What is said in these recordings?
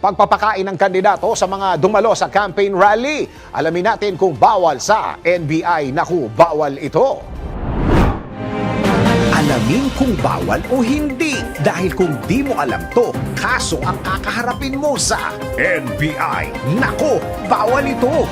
Pagpapakain ng kandidato sa mga dumalo sa campaign rally. Alamin natin kung bawal sa NBI. Naku, bawal ito. Alamin kung bawal o hindi. Dahil kung di mo alam to, kaso ang kakaharapin mo sa NBI. Naku, bawal ito.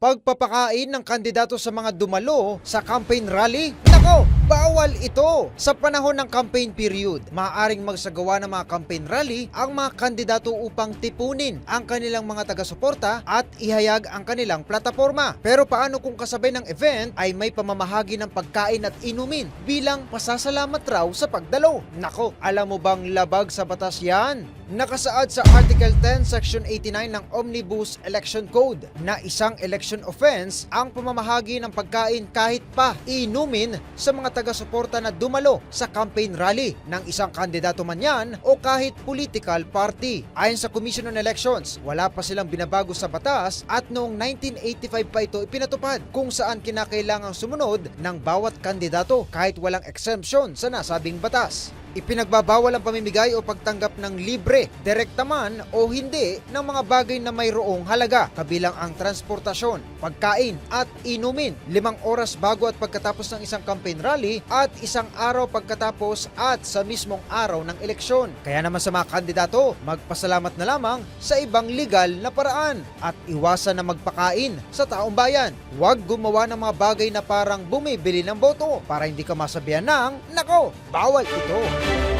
Pagpapakain ng kandidato sa mga dumalo sa campaign rally? Nako, bawal ito! Sa panahon ng campaign period, maaaring magsagawa ng mga campaign rally ang mga kandidato upang tipunin ang kanilang mga taga-suporta at ihayag ang kanilang plataforma. Pero paano kung kasabay ng event ay may pamamahagi ng pagkain at inumin bilang pasasalamat raw sa pagdalo? Nako, alam mo bang labag sa batas yan? Nakasaad sa Article 10, Section 89 ng Omnibus Election Code na isang election offense ang pamamahagi ng pagkain kahit pa inumin sa mga taga-suporta na dumalo sa campaign rally ng isang kandidato man yan o kahit political party. Ayon sa Commission on Elections, wala pa silang binabago sa batas at noong 1985 pa ito ipinatupad kung saan kinakailangang sumunod ng bawat kandidato kahit walang exemption sa nasabing batas. Ipinagbabawal ang pamimigay o pagtanggap ng libre, direkta man o hindi ng mga bagay na mayroong halaga, kabilang ang transportasyon, pagkain at inumin, limang oras bago at pagkatapos ng isang campaign rally at isang araw pagkatapos at sa mismong araw ng eleksyon. Kaya naman sa mga kandidato, magpasalamat na lamang sa ibang legal na paraan at iwasan na magpakain sa taong bayan. Huwag gumawa ng mga bagay na parang bumibili ng boto para hindi ka masabihan ng, nako, bawal ito. thank you